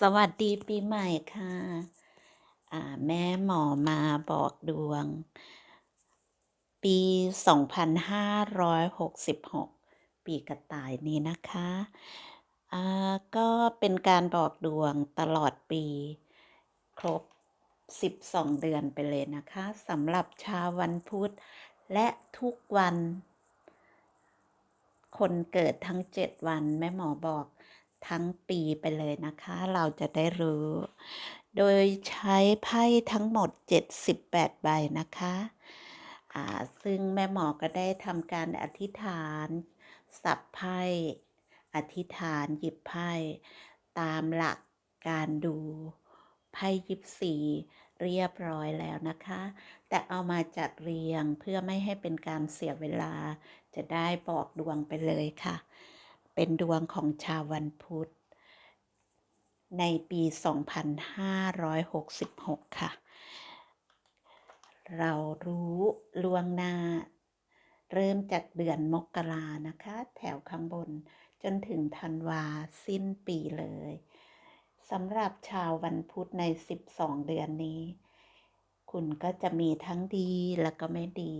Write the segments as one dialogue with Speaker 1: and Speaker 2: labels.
Speaker 1: สวัสดีปีใหม่ค่ะ แม่หมอมาบอกดวง ปี 2566 ปีกระต่ายนี้นะคะก็เป็นการบอกดวงตลอดปี ครบ 12 เดือนไปเลยนะคะสำหรับชาววันพุธ และทุกวัน คนเกิดทั้ง 7 วันแม่หมอบอก ทั้งปีไปเลยนะคะ เราจะได้รู้ โดยใช้ไพ่ทั้งหมด 78 ใบนะคะซึ่งแม่หมอก็ได้ทำการอธิษฐาน สับไพ่อธิษฐานหยิบไพ่ตามหลักการดูไพ่ยิปซีเรียบร้อยแล้วนะคะ แต่เอามาจัดเรียงเพื่อไม่ให้เป็นการเสียเวลาจะได้บอกดวงไปเลยค่ะ เป็นดวงของชาววันพุธ ในปี 2566 ค่ะ เรารู้ล่วงหน้า เริ่มจากเดือนมกรานะคะ แถวข้างบนจนถึงธันวาสิ้นปีเลยสำหรับชาววันพุธใน 12 เดือนนี้ คุณก็จะมีทั้งดีแล้วก็ไม่ดี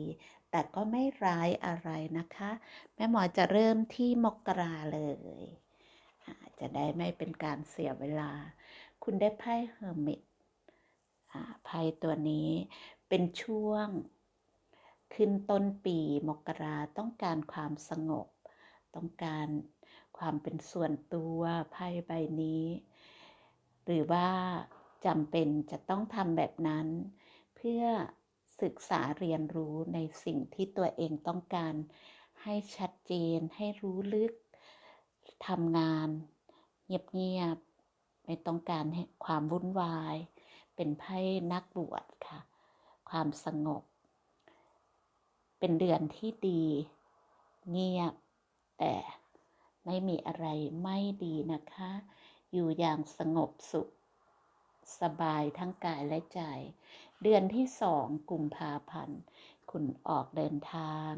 Speaker 1: แต่ก็ไม่ร้ายอะไรนะคะ แม่หมอจะเริ่มที่มกราเลย จะได้ไม่เป็นการเสียเวลา คุณได้ไพ่เฮอร์มิตไพ่ตัวนี้เป็นช่วงขึ้นต้นปีมกราต้องการความสงบ ต้องการความเป็นส่วนตัวไพ่ใบนี้ หรือว่าจำเป็นจะต้องทำแบบนั้น พื่อศึกษาเรียนรู้ในสิ่งที่ตัวเองต้องการ ให้ชัดเจน ให้รู้ลึกทำงาน เงียบๆไม่ต้องการให้ความวุ่นวาย เป็นไพ่นักบวชค่ะ ความสงบ เป็นเดือนที่ดี เงียบ แต่ไม่มีอะไรไม่ดีนะคะ อยู่อย่างสงบสุข สบายทั้งกายและใจ เดือนที่สองกุมภาพันธ์ คุณออกเดินทาง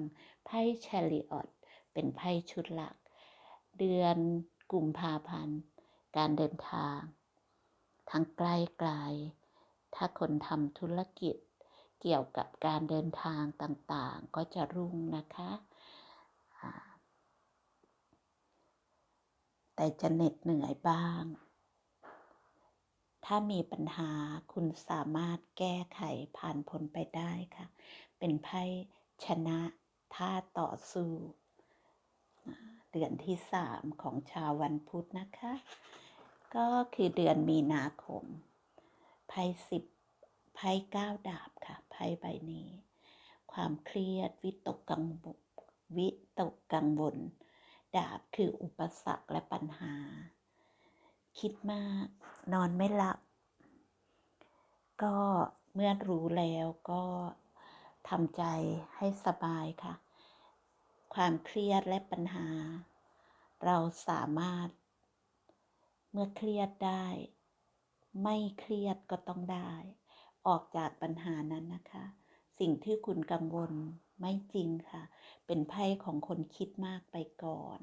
Speaker 1: ไพ่เชลิออตเป็นไพ่ชุดหลัก เดือนกุมภาพันธ์ การเดินทางทั้งใกลไกล ถ้าคนทำธุรกิจ เกี่ยวกับการเดินทางต่างๆ ก็จะรุ่งนะคะ แต่จะเหน็ดเหนื่อยบ้าง ถ้ามีปัญหาคุณสามารถแก้ไขผ่านพ้นไปได้ค่ะ เป็นไพ่ชนะท่าต่อสู้เดือนที่สามของชาววันพุธนะคะ ก็คือเดือนมีนาคม ไพ่สิบไพ่เก้าดาบค่ะ ไพ่ใบนี้ ความเครียดวิตกกังวลวิตกกังวล ดาบคืออุปสรรคและปัญหา คิดมาก นอนไม่หลับ ก็เมื่อรู้แล้วก็ทำใจให้สบายค่ะ ความเครียดและปัญหา เราสามารถ เมื่อเครียดได้ ไม่เครียดก็ต้องได้ ออกจากปัญหานั้นนะคะ สิ่งที่คุณกังวลไม่จริงค่ะ เป็นไพ่ของคนคิดมากไปก่อน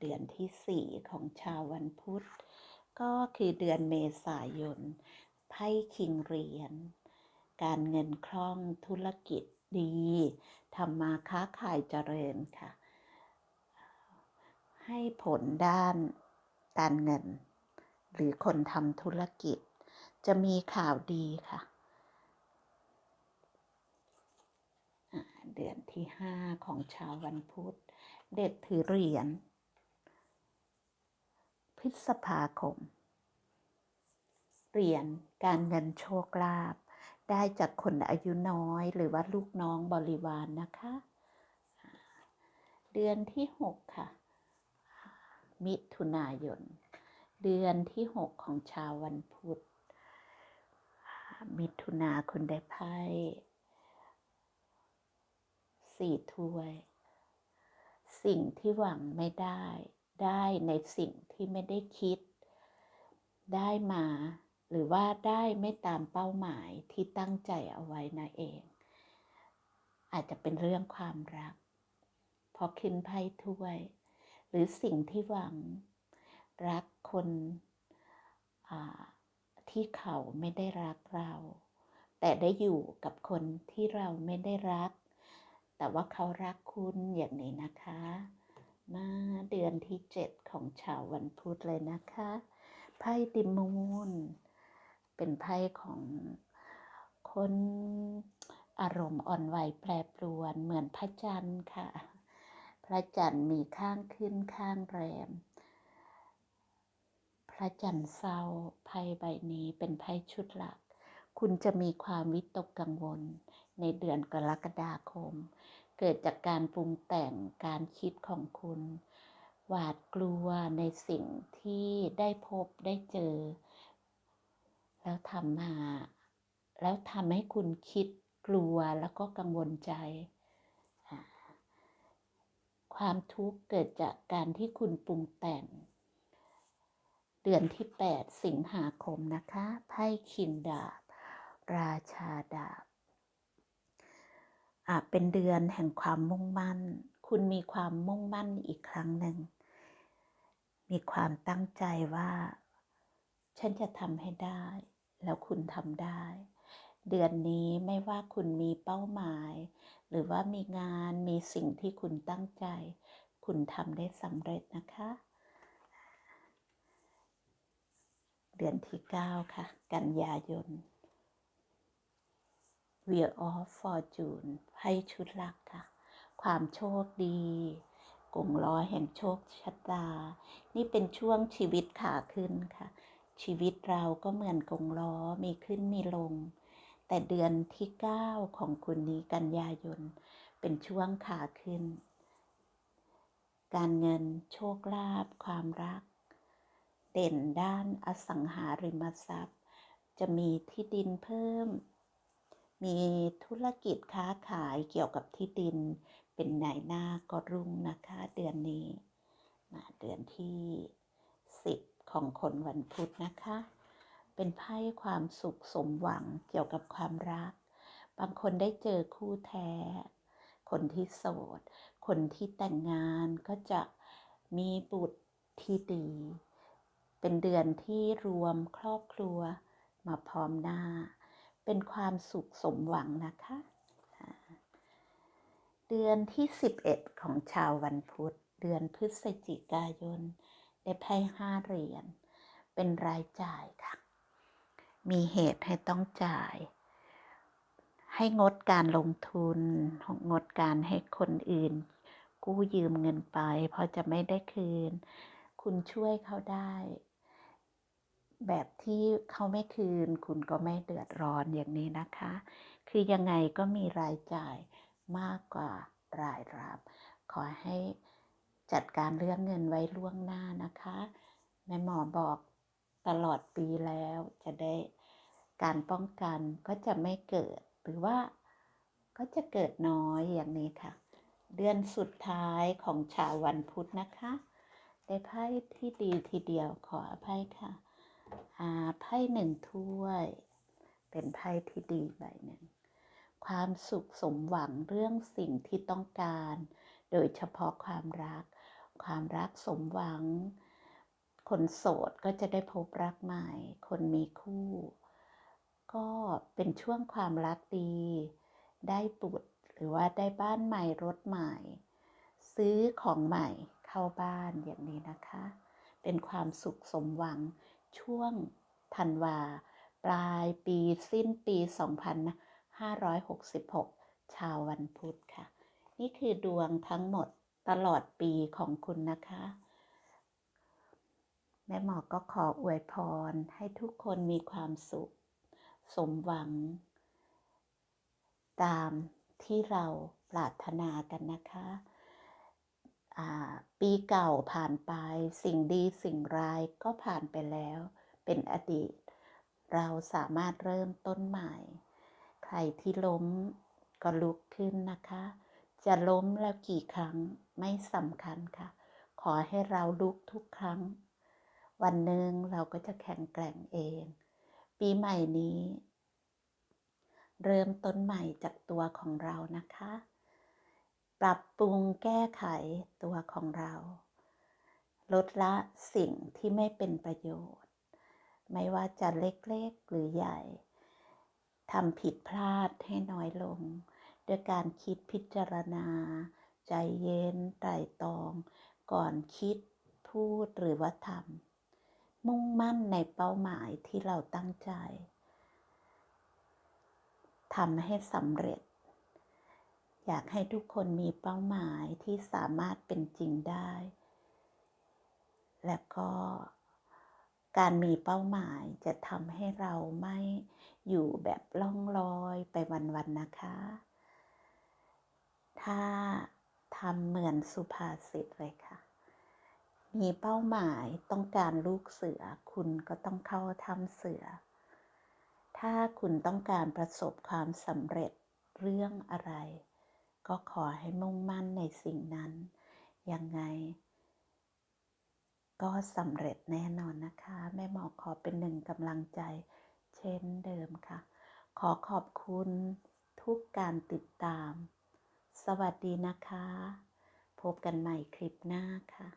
Speaker 1: เดือนที่สี่ของชาววันพุธ ก็คือเดือนเมษายนไพ่คิงเรียน การเงินคล่องธุรกิจดีทำมาค้าขายเจริญค่ะ ให้ผลด้านการเงิน หรือคนทำธุรกิจ จะมีข่าวดีค่ะเดือนที่ห้าของชาววันพุธ เด็กถือเหรียญ ฤษภาคม เหรียญการเงินโชคลาภได้จากคนอายุน้อยหรือว่าลูกน้องบริวารนนะคะ เดือนที่หกค่ะ มิถุนายน เดือนที่หกของชาววันพุธ มิถุนาคุณได้ไพ่สี่ถ้วย สิ่งที่หวังไม่ได้ ได้ในสิ่งที่ไม่ได้คิด ได้มา หรือว่าได้ไม่ตามเป้าหมายที่ตั้งใจเอาไว้นะเอง อาจจะเป็นเรื่องความรัก พอขึ้นไพ่ถ้วย หรือสิ่งที่หวัง รักคนที่เขาไม่ได้รักเรา แต่ได้อยู่กับคนที่เราไม่ได้รัก แต่ว่าเขารักคุณอย่างนี้นะคะ มาเดือนที่เจ็ดของชาววันพุธเลยนะคะไพ่ดิมูนเป็นไพ่ของคนอารมณ์อ่อนไหวแปรปรวนเหมือนพระจันทร์ค่ะ พระจันทร์มีข้างขึ้นข้างแรม พระจันทร์เศร้าไพ่ใบนี้เป็นไพ่ชุดหลัก คุณจะมีความวิตกกังวลในเดือนกรกฎาคม เกิดจากการปรุงแต่งการคิดของคุณ หวาดกลัวในสิ่งที่ได้พบได้เจอ แล้วทำมา แล้วทำให้คุณคิดกลัวแล้วก็กังวลใจ ความทุกข์เกิดจากการที่คุณปรุงแต่ง เดือนที่ 8 สิงหาคมนะคะ ไพ่คินดาบ ราชาดาบ เป็นเดือนแห่งความมุ่งมั่น คุณมีความมุ่งมั่นอีกครั้งหนึ่ง มีความตั้งใจว่า ฉันจะทำให้ได้ แล้วคุณทำได้ เดือนนี้ไม่ว่าคุณมีเป้าหมาย หรือว่ามีงานมีสิ่งที่คุณตั้งใจ คุณทำได้สำเร็จนะคะ เดือนที่ 9 ค่ะ กันยายน Wheel of Fortune ไพ่ชุดหลักค่ะ ความโชคดีกงล้อแห่งโชคชะตา นี่เป็นช่วงชีวิตขาขึ้นค่ะ ชีวิตเราก็เหมือนกงล้อมีขึ้นมีลง แต่เดือนที่ 9 ของคุณนี้กันยายน เป็นช่วงขาขึ้น การเงินโชคลาภความรัก เด่นด้านอสังหาริมทรัพย์ จะมีที่ดินเพิ่ม มีธุรกิจค้าขายเกี่ยวกับที่ดิน เป็นนายหน้าก็รุ่งนะคะ เดือนนี้นะเดือนที่ 10 ของคนวันพุธนะคะ เป็นไพ่ความสุขสมหวังเกี่ยวกับความรัก บางคนได้เจอคู่แท้ คนที่โสด คนที่แต่งงานก็จะมีบุตรที่ดี เป็นเดือนที่รวมครอบครัวมาพร้อมหน้า เป็นความสุขสมหวังนะคะ เดือนที่ 11 ของชาววันพุธ เดือนพฤศจิกายน ได้ไพ่ห้าเหรียญ เป็นรายจ่ายค่ะ มีเหตุให้ต้องจ่าย ให้งดการลงทุน งดการให้คนอื่น กู้ยืมเงินไป เพราะจะไม่ได้คืน คุณช่วยเขาได้ แบบที่เขาไม่คืนคุณก็ไม่เดือดร้อนอย่างนี้นะคะ คือยังไงก็มีรายจ่ายมากกว่ารายรับ ขอให้จัดการเรื่องเงินไว้ล่วงหน้านะคะแม่หมอบอกตลอดปีแล้วจะได้การป้องกันก็จะไม่เกิดหรือว่าก็จะเกิดน้อยอย่างนี้ค่ะ เดือนสุดท้ายของชาววันพุธนะคะ ได้ไพ่ที่ดีทีเดียวขออภัยค่ะ ไพ่หนึ่งถ้วย เป็นไพ่ที่ดีใบหนึ่ง ความสุขสมหวังเรื่องสิ่งที่ต้องการ โดยเฉพาะความรัก ความรักสมหวัง คนโสดก็จะได้พบรักใหม่ คนมีคู่ ก็เป็นช่วงความรักดี ได้บุตรหรือว่าได้บ้านใหม่รถใหม่ ซื้อของใหม่เข้าบ้านอย่างนี้นะคะ เป็นความสุขสมหวัง ช่วงธันวา ปลายปีสิ้นปี 2566 ชาววันพุธค่ะ นี่คือดวงทั้งหมดตลอดปีของคุณนะคะ แม่หมอก็ขออวยพรให้ทุกคนมีความสุข สมหวัง ตามที่เราปรารถนากันนะคะ ปีเก่าผ่านไป สิ่งดีสิ่งร้ายก็ผ่านไปแล้ว เป็นอดีต เราสามารถเริ่มต้นใหม่ ใครที่ล้มก็ลุกขึ้นนะคะ จะล้มแล้วกี่ครั้งไม่สำคัญค่ะ ขอให้เราลุกทุกครั้ง วันหนึ่งเราก็จะแข็งแกร่งเอง ปีใหม่นี้ เริ่มต้นใหม่จากตัวของเรานะคะ ปรับปรุงแก้ไขตัวของเรา ลดละสิ่งที่ไม่เป็นประโยชน์ ไม่ว่าจะเล็กๆหรือใหญ่ทำผิดพลาดให้น้อยลง ด้วยการคิดพิจารณา ใจเย็นไตร่ตรอง ก่อนคิดพูดหรือว่าทำมุ่งมั่นในเป้าหมายที่เราตั้งใจทำให้สำเร็จ อยากให้ทุกคนมีเป้าหมายที่สามารถเป็นจริงได้ และก็การมีเป้าหมายจะทำให้เราไม่อยู่แบบล่องลอยไปวันๆนะคะ ถ้าทำเหมือนสุภาษิตเลยค่ะ มีเป้าหมายต้องการลูกเสือ คุณก็ต้องเข้าทำเสือ ถ้าคุณต้องการประสบความสำเร็จเรื่องอะไร ก็ขอให้มุ่งมั่นในสิ่งนั้น ยังไง ก็สำเร็จแน่นอนนะคะ แม่หมอขอเป็นหนึ่งกำลังใจ เช่นเดิมค่ะ ขอขอบคุณทุกการติดตาม สวัสดีนะคะ พบกันใหม่คลิปหน้าค่ะ